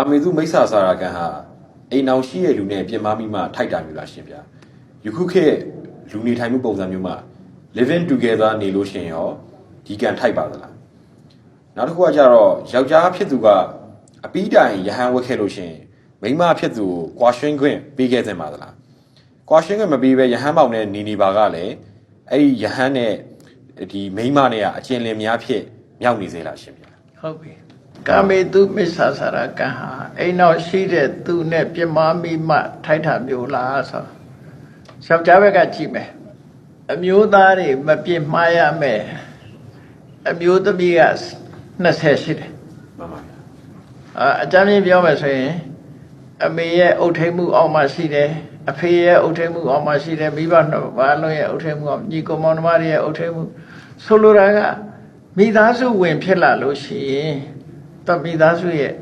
ကာမေသူမိစ္ဆာစာရာကန်ဟာအိမ်အောင်ရှိရဲ့လူနဲ့ပြင်မာမိမှထိုက်တာမျိုးလားရှင်ဗျာယခုခေတ်လူနေထိုင်မှုပုံစံမျိုးမှာ living together နေလို့ရှင်ရောဒီကန်ထိုက်ပါသလားနောက်တစ်ခုကကြတော့ယောက်ျားဖြစ်သူကအပီးတိုင်ရဟန်းဝက်ခဲ့လို့ရှင်မိန်းမဖြစ်သူကိုကွာရှင်းခွင့်ပေးခဲ့သင့်ပါသလားကွာရှင်းခွင့်မပေးဘဲရဟန်းပေါင်နဲ့နေနေပါကလည်းအဲ့ဒီရဟန်းနဲ့ဒီမိန်းမနဲ့ကအကျဉ်လင်များဖြစ်မြောက်နေစေလားရှင်ဗျာဟုတ်ပြီ ကာမေတုမစ္ဆာစာရကံဟာအိမ်နောက်ရှိတဲ့သူနဲ့ပြမမိမှထိုက်တာမျိုးလားဆိုယောက်ျားဘက်ကကြည့်မယ်အမျိုးသားတွေမပြစ်မှားရမယ်အမျိုးသမီးက20ရှိတယ်မှန်ပါဗျာအာအကြမ်းကြီးပြောမယ်ဆိုရင်အမေရဲ့အုတ်ထိန်မှုအောက်မှာရှိတယ်အဖေရဲ့အုတ်ထိန်မှုအောက်မှာရှိတယ်မိဘနှစ်ပါးလုံးရဲ့အုတ်ထိန်မှုအောက်ညီကောင်မောင်နှမတွေရဲ့အုတ်ထိန်မှုဆိုလိုတာကမိသားစုဝင်ဖြစ်လာလို့ရှိရင် တော့မိသားစုရဲ့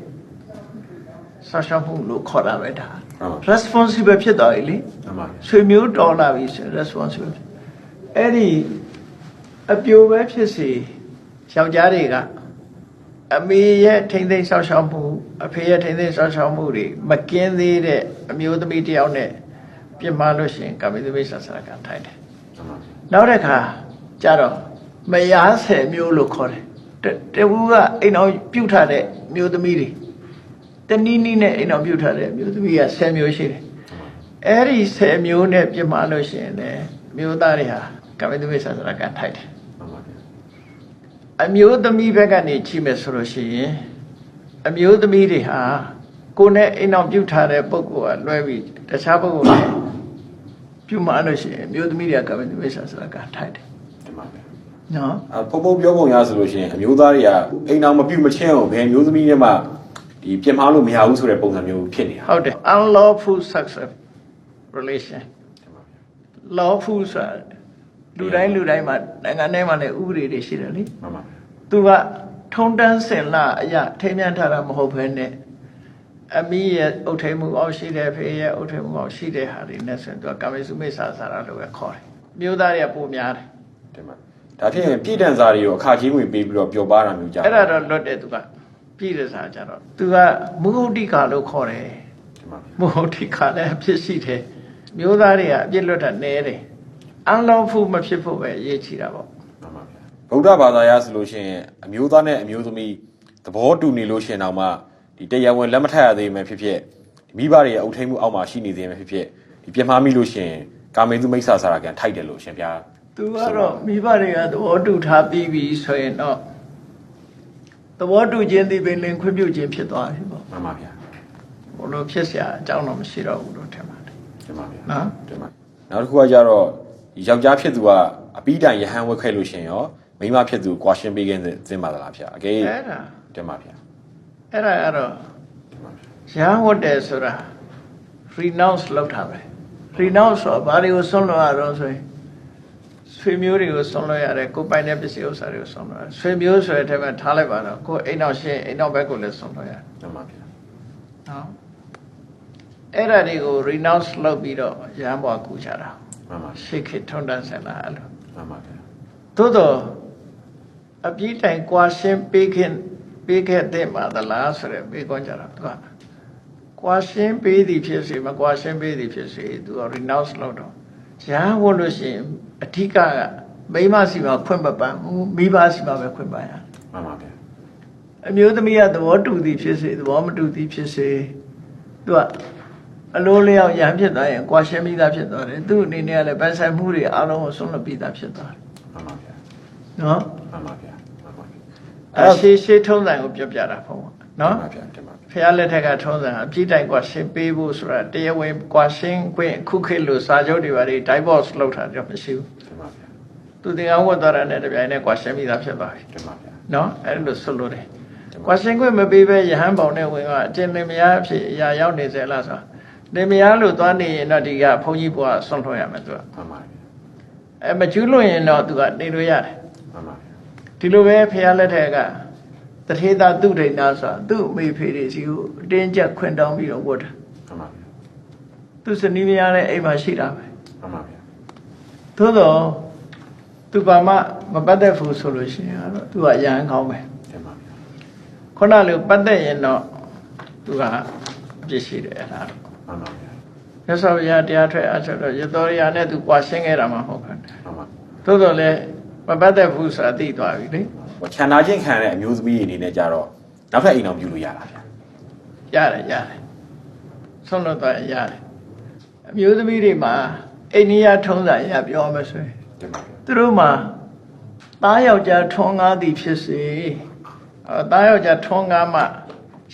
ဆောက်ရှောက်မှုလို့ခေါ်တာပဲဒါဟုတ်ပါ responsible ဖြစ်သွားပြီလေမှန်ပါဗျာဆွေမျိုးတော်လာပြီဆိုရင် responsible အဲ့ဒီအပြိုပဲဖြစ်စီယောက်ျားတွေကအမေရဲ့ထိမ့်သိမ်းဆောက်ရှောက်မှုအဖေရဲ့ထိမ့်သိမ်းဆောက်ရှောက်မှုတွေမကင်းသေးတဲ့အမျိုးသမီးတစ်ယောက်နဲ့ပြစ်မှားလို့ရှိရင်ကာမိသမီးဆာဆရာကထိုင်တယ်မှန်ပါဗျာနောက်တစ်ခါကျတော့မယားဆယ်မျိုးလို့ခေါ်တယ် တတဝူကအိမ်အောင်ပြုတ်ထားတဲ့မျိုးသမီးတွေတနည်းနည်းနဲ့အိမ်အောင်ပြုတ်ထားတဲ့မျိုးသမီးကဆယ်မျိုးရှိတယ်အဲ့ဒီဆယ်မျိုးနဲ့ပြစ်မှားလို့ရှိရင်လည်းမျိုးသားတွေဟာကာမိသမီးဆာဆရာကထိုင်တယ်မှန်ပါဗျာအမျိုးသမီးဘက်ကနေကြည့်မယ်ဆိုလို့ရှိရင်အမျိုးသမီးတွေဟာကိုယ်နဲ့အိမ်အောင်ပြုတ်ထားတဲ့ပုံကောလွဲပြီးတခြားပုံကောနဲ့ပြုမှားလို့ရှိရင်အမျိုးသမီးတွေကကာမိသမီးဆာဆရာကထိုင်တယ် တင်ပါဗျာနော်အဖုံဖုံပြောပုံရဆိုလို့ရှိရင်အမျိုးသားတွေကအိမ်အောင်မပြုတ်မချင်းအောင်ဘယ်မျိုးသမီးနဲ့မှဒီပြင်မာလို့မရဘူးဆိုတဲ့ပုံစံမျိုးဖြစ်နေတာဟုတ်တယ် unlawful sex relation တင်ပါဗျာ lawful ဆိုတာလူတိုင်းလူတိုင်းမှာနိုင်ငံထဲမှာလည်းဥပဒေတွေရှိတယ်လေမှန်ပါဗျာသူကထုံတန်းစင်လာအရာထိမ်းမြန်းထားတာမဟုတ်ဘဲနဲ့အမီးရဲ့အုတ်ထိန်မှုအောက်ရှိတဲ့ဖေးရဲ့အုတ်ထိန်မှုအောက်ရှိတဲ့ဟာတွေနဲ့ဆိုရင်သူကကာမေစုမိစ္ဆာစာရလို့ပဲခေါ်တယ်မျိုးသားတွေကပိုများတယ်တင်ပါ ဒါဖြစ်ရင်ပြည်တန်စာတွေကိုအခါကြီးငွေပေးပြီးတော့ပျော်ပါတာမျိုးကြအဲ့ဒါတော့လွတ်တယ်သူကပြည်တဲ့စာကြတော့သူကမုဟုတ်တိကာလို့ခေါ်တယ်တင်ပါဗျာမဟုတ်ဒီခါလည်းအဖြစ်ရှိတယ်မျိုးသားတွေကအပြစ်လွတ်တာနဲတယ်အန်လောဖူမဖြစ်ဖို့ပဲအရေးကြီးတာပေါ့မှန်ပါဗျာဗုဒ္ဓဘာသာရဆိုလို့ရှိရင်အမျိုးသားနဲ့အမျိုးသမီးသဘောတူနေလို့ရှိရင်တော့မှဒီတရားဝင်လက်မထပ်ရသေးမှဖြစ်ဖြစ်ဒီမိဘတွေရဲ့အုပ်ထိန်မှုအောက်မှာရှိနေသေးမှဖြစ်ဖြစ်ဒီပြင်မာမိလို့ရှိရင်ကာမေသူမိစ္ဆာစာရာကန်ထိုက်တယ်လို့ရှင်ဗျာ သူကတော့မိဘတွေကသဘောတူထားပြီးပြီဆိုရင်တော့သဘောတူခြင်းဒီပင်လင်ခွင့်ပြုခြင်းဖြစ်သွားပြီပေါ့ မှန်ပါဗျာ ဘလို့ဖြစ်เสียအကြောင်းတော့မရှိတော့ဘူးလို့ထင်ပါတယ် တင်ပါဗျာ နော် တင်ပါနောက်တစ်ခုကကြတော့ဒီယောက်ျားဖြစ်သူကအပီးတိုင်ရဟန်းဝက်ခဲ့လို့ရှရင်ရောမိန်းမဖြစ်သူကွာရှင်းပေးခြင်းသင်ပါသလားဗျာအကေ အဲ့ဒါ တင်ပါဗျာ အဲ့ဒါကတော့ တင်ပါဗျာ ရဟန်းဝတ်တယ်ဆိုတာ renounce လုပ်တာပဲ renounce ဆိုတာဘာတွေကိုဆွန့်လွတ်ရတော့ဆိုရင် ဆွေမျိုးတွေကိုဆွန့်လွတ်ရတယ်ကိုယ်ပိုင်တဲ့ပစ္စည်းဥစ္စာတွေကိုဆွန့်လွတ်ရတယ်ဆွေမျိုးဆိုတဲ့အထက်မှာထားလိုက်ပါတော့ကိုယ်အိမ်အောင်ရှင်းအိမ်အောင်ဘက်ကိုလည်းဆွန့်လွတ်ရတယ်တင်ပါဗျာနော်အဲ့ဒါတွေကို renounce လုပ်ပြီးတော့ရဟန်းဘွားကူကြတာမှန်ပါရှေ့ခေတ်ထုံတန်းဆင်လာအဲ့လိုမှန်ပါဗျာသို့တော့အပြည့်တိုင်ကွာရှင်းပေးခင်ပေးခဲ့တဲ့မှာသလားဆိုရယ်ပေးကောင်းကြတာသူကကွာရှင်းပေးသည်ဖြစ်စေမကွာရှင်းပေးသည်ဖြစ်စေသူက renounce လုပ်တော့ ရဟန်းဝတ်လို့ရှိရင်အထီးကမိန်းမစီမှာခွင့်မပန်းဘူးမိဘစီမှာပဲခွင့်ပန်းရမှန်ပါဗျာအမျိုးသမီးကသဘောတူသည်ဖြစ်စေသဘောမတူသည်ဖြစ်စေသူကအလိုလျောက်ရံဖြစ်သွားရင်ကွာရှင်းပြီးသားဖြစ်သွားတယ်သူ့အနေနဲ့ကလည်းပန်းဆိုင်မှုတွေအလုံးကိုဆုံးလွတ်ပြီးသားဖြစ်သွားတယ်မှန်ပါဗျာနော်မှန်ပါဗျာမှန်ပါဗျာအဲရှေးရှေးထုံးစံကိုပြောပြတာပေါ့နော်တင်ပါဗျာတင်ပါဗျာ ဖះလက်ထက်ကထုံးစံအပြည့်တိုင်ကွာရှင်းပေးဖို့ဆိုတာတရားဝင်ကွာရှင်းခွင့်ခုခေတ်လို့စာချုပ်တွေပါတွေ divorce လုပ်တာတော့မရှိဘူးတင်ပါဗျာသူတင်အောင်ဝတ်သွားတာနဲ့တပြိုင်နက်ကွာရှင်းပြီးသားဖြစ်သွားပြီတင်ပါဗျာနော်အဲ့လိုဆွလို့တယ်တင်ပါကွာရှင်းခွင့်မပေးဘဲယဟန်ပေါင်နဲ့ဝင်ကအကျဉ်းလင်မယားအဖြစ်အရာရောက်နေစေလားဆိုတာလင်မယားလို့သွားနေရင်တော့ဒီကဘုန်းကြီးဘုရားဆွန့်လွှတ်ရမယ်သူကမှန်ပါဗျာအဲမကျူးလွန်ရင်တော့သူကနေလို့ရတယ်မှန်ပါဗျာဒီလိုပဲဖះလက်ထက်က တထေသာသူဒိဏဆိုတာသူ့အမေဖေတွေစီကိုအတင်းကျပ်ခွင့်တောင်းပြီးတော့ဝတ်တာမှန်ပါဗျာသူစနီးမယားလည်းအိမ်မှာရှိတာပဲမှန်ပါဗျာသို့တော့သူဘာမှမပတ်သက်ဘူးဆိုလို့ရှိရင်တော့သူကရဟန်းကောင်းပဲတင်ပါဗျာခုနလိုပတ်သက်ရင်တော့သူကပြစ်ရှိတယ်အဲ့ဒါတော့မှန်ပါဗျာမြတ်စွာဘုရားတရားထွက်အချက်တော့ရတော်ရနဲ့သူကွာရှင်းခဲ့တာမှမဟုတ်ဘူးမှန်ပါသို့တော်လည်းမပတ်သက်ဘူးဆိုတာသိသွားပြီလေဟို ခြံနာချင်းခံတဲ့အမျိုးသမီးတွေအနေနဲ့ကြတော့နောက်ထပ်အိမ်အောင်ပြုလို့ရတာဗျာရတယ်ရတယ်ဆုံးလို့တော့ရတယ်အမျိုးသမီးတွေမှာအိန္ဒိယထုံးစံအရပြောမယ်ဆိုရင်တင်ပါဗျာသူတို့မှာသားယောက်ျားထွန်းကားသည်ဖြစ်စေအဲသားယောက်ျားထွန်းကားမှ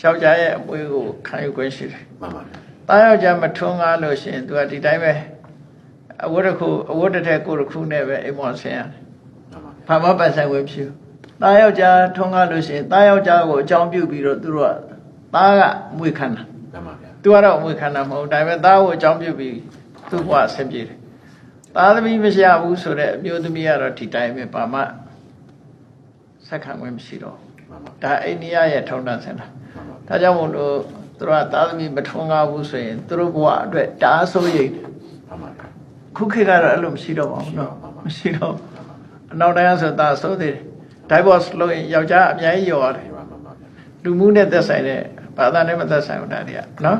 ယောက်ျားရဲ့အပွေးကိုခံယူခွင့်ရှိတယ်မှန်ပါဗျာ။သားယောက်ျားမထွန်းကားလို့ရှိရင်သူကဒီတိုင်းပဲအဝတ်တစ်ခုအဝတ်တစ်ထည်ကိုယ်တစ်ခုနဲ့ပဲအိမ်ပေါ်ဆင်းရတယ်မှန်ပါဗျာ။ဘာမှပတ်ဆိုင်ဝင်ဖြစ်ဘူး။ သားယောက်ျားထွန်းကားလို့ရှိရင်သားယောက်ျားကိုအကြောင်းပြုပြီးတော့သူတို့ကသားကအမွေခံတာ မှန်ပါဗျာ ။ तू ကတော့အမွေခံတာမဟုတ်ဘူး။ဒါပေမဲ့သားကိုအကြောင်းပြုပြီးသူ့ဘဝဆင်းပြေတယ်။သားသမီးမရှိဘူးဆိုတော့အမျိုးသမီးကတော့ဒီတိုင်းပဲဘာမှဆက်ခံဝင်မရှိတော့ဘူး မှန်ပါ ။ဒါအိန္ဒိယရဲ့ထုံးတမ်းစင်တာ မှန်ပါ ။ဒါကြောင့်မို့လို့သူတို့ကသားသမီးမထွန်းကားဘူးဆိုရင်သူတို့ဘဝအတွက်တအားဆိုးရိမ်တယ် မှန်ပါဗျာ ခုခေတ်ကတော့အဲ့လိုမရှိတော့ပါဘူးเนาะ မရှိတော့ပါဘူး မရှိတော့အနောက်တိုင်းကဆိုတာဆိုသေးတယ် divorce လုပ်ရင်ယောက်ျားအများကြီးယော်ရတယ်လူမှုနဲ့သက်ဆိုင်တဲ့ဘာသာနဲ့မသက်ဆိုင်ဘူးဒါတွေကနော်